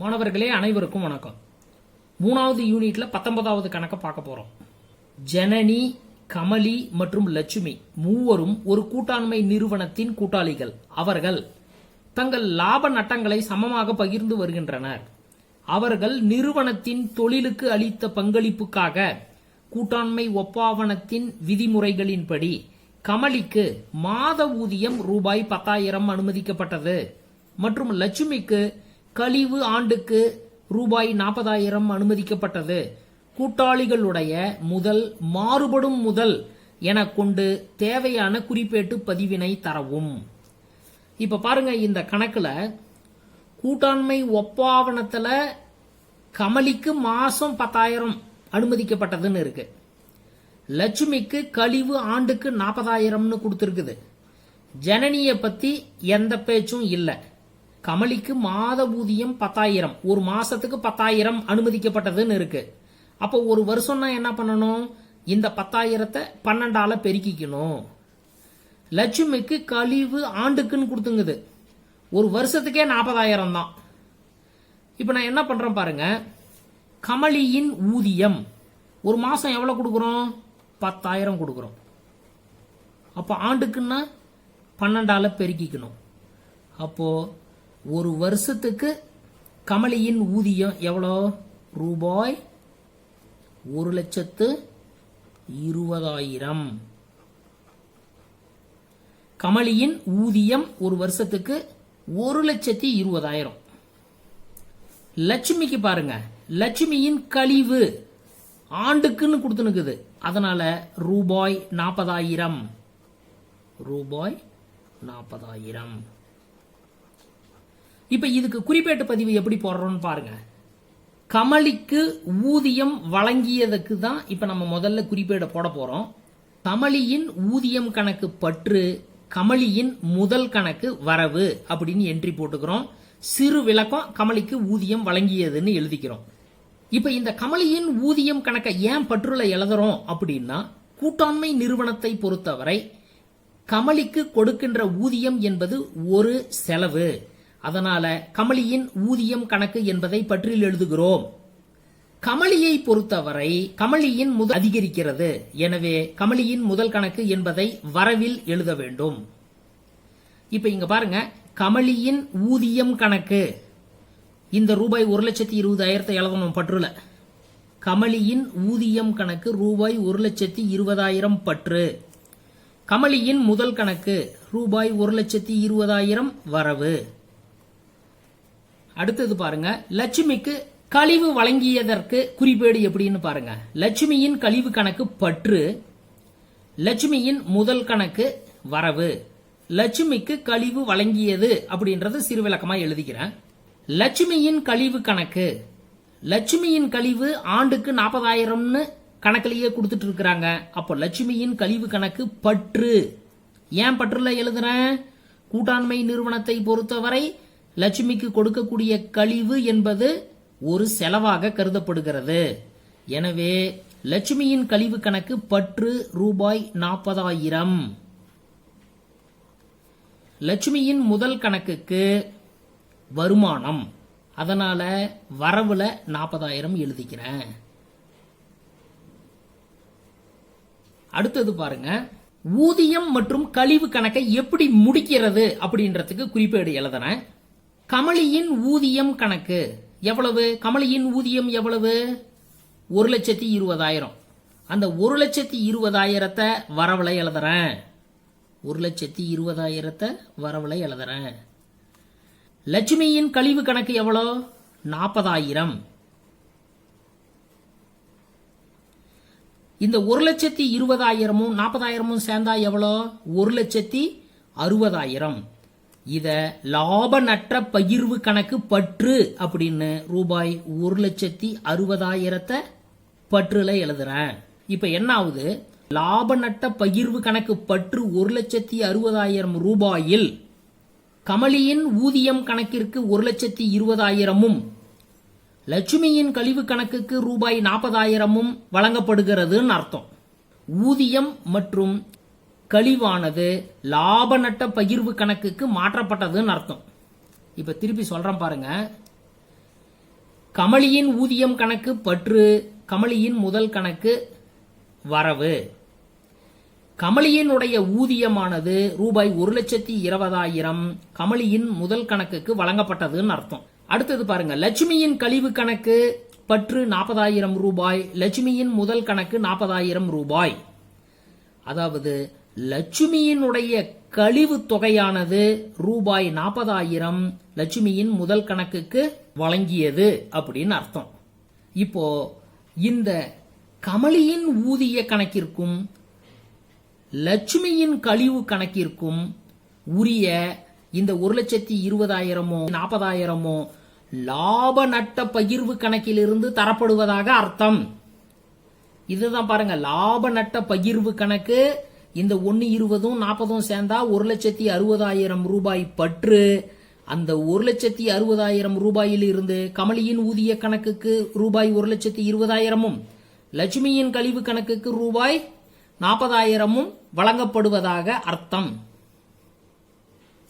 மாணவர்களே அனைவருக்கும் வணக்கம். மூணாவது யூனிட்ல பத்தொன்பதாவது கணக்கை பார்க்க போறோம். ஜனனி கமலி மற்றும் லட்சுமி மூவரும் ஒரு கூட்டாண்மை நிறுவனத்தின் கூட்டாளிகள். அவர்கள் தங்கள் லாப நட்டங்களை சமமாக பகிர்ந்து வருகின்றனர். அவர்கள் நிறுவனத்தின் தொழிலுக்கு அளித்த பங்களிப்புக்காக கூட்டாண்மை ஒப்பாவனத்தின் விதிமுறைகளின்படி கமலிக்கு மாத ஊதியம் ரூபாய் பத்தாயிரம் அனுமதிக்கப்பட்டது. மற்றும் லட்சுமிக்கு கழிவு ஆண்டுக்கு ரூபாய் நாற்பதாயிரம் அனுமதிக்கப்பட்டது. கூட்டாளிகளுடைய முதல் மாறுபடும் முதல் என கொண்டு தேவையான குறிப்பேட்டு பதிவினை தரவும். இப்ப பாருங்க இந்த கணக்குல கூட்டாண்மை ஒப்பாவணத்துல கமலிக்கு மாசம் பத்தாயிரம் அனுமதிக்கப்பட்டதுன்னு இருக்கு. லட்சுமிக்கு கழிவு ஆண்டுக்கு நாற்பதாயிரம்னு கொடுத்துருக்குது. ஜனனிய பத்தி எந்த பேச்சும் இல்லை. கமலிக்கு மாத ஊதியம் பத்தாயிரம். ஒரு மாசத்துக்கு பத்தாயிரம் அனுமதிக்கப்பட்டதுன்னு இருக்கு. அப்போ ஒரு வருஷம்னா என்ன பண்ணணும்? இந்த பத்தாயிரத்தை பன்னெண்டால பெருக்கிக்கணும். லட்சுமிக்கு கழிவு ஆண்டுக்குன்னு கொடுத்துங்குது. ஒரு வருஷத்துக்கே நாற்பதாயிரம் தான். இப்போ நான் என்ன பண்றேன் பாருங்க. கமலியின் ஊதியம். ஒரு மாசம் எவ்வளவு கொடுக்குறோம்? பத்தாயிரம் கொடுக்குறோம். அப்போ ஆண்டுக்குன்னா பன்னெண்டால பெருக்கிக்கணும். அப்போ ஒரு வருஷத்துக்கு கமலியின் ஊதியம் எவ்வளோ? ரூபாய் ஒரு லட்சத்து இருபதாயிரம். கமலியின் ஊதியம் ஒரு வருஷத்துக்கு ஒரு லட்சத்தி இருபதாயிரம். லட்சுமிக்கு பாருங்க. லட்சுமியின் கழிவு ஆண்டுக்குன்னு கொடுத்துனுக்குது. அதனால ரூபாய் நாற்பதாயிரம். ரூபாய் நாற்பதாயிரம். இப்போ இதுக்கு குறிப்பேட்டு பதிவு எப்படி போடுறோம்னு பாருங்க. கமலிக்கு ஊதியம் வழங்கியதுக்கு தான் இப்போ நம்ம முதல்ல குறிப்பேட போட போறோம். கமலியின் ஊதியம் கணக்கு பற்று கமலியின் முதல் கணக்கு வரவு அப்படின்னு என்ட்ரி போட்டுக்கிறோம். சிறு விளக்கம் கமலிக்கு ஊதியம் வழங்கியதுன்னு எழுதிக்கிறோம். இப்ப இந்த கமலியின் ஊதியம் கணக்கை ஏன் பற்றுல எழுதுறோம் அப்படின்னா கூட்டாண்மை நிறுவனத்தை பொறுத்தவரை கமலிக்கு கொடுக்கின்ற ஊதியம் என்பது ஒரு செலவு. அதனால கமலியின் ஊதியம் கணக்கு என்பதை பற்றில் எழுதுகிறோம். கமலியை பொறுத்தவரை கமலியின் முதல் அதிகரிக்கிறது. எனவே கமலியின் முதல் கணக்கு என்பதை வரவில் எழுத வேண்டும். இப்ப இங்க பாருங்க கமலியின் ஊதியம் கணக்கு. இந்த ரூபாய் ஒரு லட்சத்தி இருபதாயிரத்தை எழுதணும் பற்றுல. கமலியின் ஊதியம் கணக்கு ரூபாய் ஒரு லட்சத்தி இருபதாயிரம் பற்று. கமலியின் முதல் கணக்கு ரூபாய் ஒரு லட்சத்தி இருபதாயிரம் வரவு. அடுத்தது பாருங்க லட்சுமிக்கு கழிவு வழங்கியதற்கு குறிப்பேடு எப்படின்னு பாருங்க. லட்சுமியின் கழிவு கணக்கு பற்று லட்சுமியின் முதல் கணக்கு வரவு. லட்சுமிக்கு கழிவு வழங்கியது அப்படின்றது சிறு விளக்கமா எழுதிக்கிறேன். லட்சுமியின் கழிவு கணக்கு. லட்சுமியின் கழிவு ஆண்டுக்கு நாற்பதாயிரம்னு கணக்கிலேயே கொடுத்துட்டு இருக்கிறாங்க. அப்போ லட்சுமியின் கழிவு கணக்கு பற்று. ஏன் பற்றுல எழுதுறேன்? கூட்டாண்மை நிறுவனத்தை பொறுத்தவரை லட்சுமிக்கு கொடுக்கக்கூடிய கழிவு என்பது ஒரு செலவாக கருதப்படுகிறது. எனவே லட்சுமியின் கழிவு கணக்கு பற்று ரூபாய் நாற்பதாயிரம். லட்சுமியின் முதல் கணக்குக்கு வருமானம். அதனால வரவுல நாற்பதாயிரம் எழுதிக்கிறேன். அடுத்தது பாருங்க. ஊதியம் மற்றும் கழிவு கணக்கை எப்படி முடிக்கிறது அப்படின்றதுக்கு குறிப்பேடு எழுதுறேன். கமலியின் ஊதியம் கணக்கு. எவ்வளவு? கமலியின் ஊதியம் எவ்வளவு? ஒரு லட்சத்தி இருபதாயிரம். அந்த ஒரு லட்சத்தி இருபதாயிரத்தை வரவளை எழுதுறேன். ஒரு லட்சத்தி இருபதாயிரத்தை வரவலை எழுதுறேன். லட்சுமியின் கழிவு கணக்கு எவ்வளோ? நாற்பதாயிரம். இந்த ஒரு லட்சத்தி இருபதாயிரமும் நாற்பதாயிரமும் சேர்ந்தா எவ்வளோ? ஒரு லட்சத்தி அறுபதாயிரம். இத லாப நற்ற பகிர்வு கணக்கு பற்று அப்படின்னு ரூபாய் ஒரு லட்சத்தி அறுபதாயிரத்தை பற்றுல எழுதுறேன். இப்ப என்ன ஆகுது? லாப நட்ட பகிர்வு கணக்கு பற்று ஒரு லட்சத்தி அறுபதாயிரம் ரூபாயில் கமலியின் ஊதியம் கணக்கிற்கு ஒரு லட்சத்தி இருபதாயிரமும் லட்சுமியின் கழிவு கணக்குக்கு ரூபாய் நாற்பதாயிரமும் வழங்கப்படுகிறதுன்னு அர்த்தம். ஊதியம் மற்றும் கழிவானது லாப நட்ட பகிர்வு கணக்குக்கு மாற்றப்பட்டதுன்னு அர்த்தம். இப்ப திருப்பி சொல்றேன் பாருங்க. கமலியின் ஊதியம் கணக்கு பற்று கமலியின் முதல் கணக்கு வரவு. கமலியினுடைய ஊதியமானது ரூபாய் ஒரு லட்சத்தி இருபதாயிரம் கமலியின் முதல் கணக்குக்கு வழங்கப்பட்டதுன்னு அர்த்தம். அடுத்தது பாருங்க லட்சுமியின் கழிவு கணக்கு பற்று நாற்பதாயிரம் ரூபாய் லட்சுமியின் முதல் கணக்கு நாற்பதாயிரம் ரூபாய். அதாவது லட்சுமியினுடைய கழிவு தொகையானது ரூபாய் நாற்பதாயிரம் லட்சுமியின் முதல் கணக்குக்கு வழங்கியது அப்படின்னு அர்த்தம். இப்போ இந்த கமலியின் ஊதிய கணக்கிற்கும் லட்சுமியின் கழிவு கணக்கிற்கும் உரிய இந்த ஒரு லட்சத்தி இருபதாயிரமோ நாற்பதாயிரமோ லாப நட்ட பகிர்வு கணக்கிலிருந்து தரப்படுவதாக அர்த்தம். இதுதான் பாருங்க லாப நட்ட பகிர்வு கணக்கு இந்த ஒன்னு இருபதும் நாற்பதும் சேர்ந்தா ஒரு லட்சத்தி அறுபதாயிரம் ரூபாய் பற்று. அந்த ஒரு லட்சத்தி அறுபதாயிரம் ரூபாயில் இருந்து கமலியின் ஊதிய கணக்குக்கு ரூபாய் ஒரு லட்சத்தி இருபதாயிரமும் லட்சுமியின் கழிவு கணக்குக்கு ரூபாய் நாற்பதாயிரமும் வழங்கப்படுவதாக அர்த்தம்.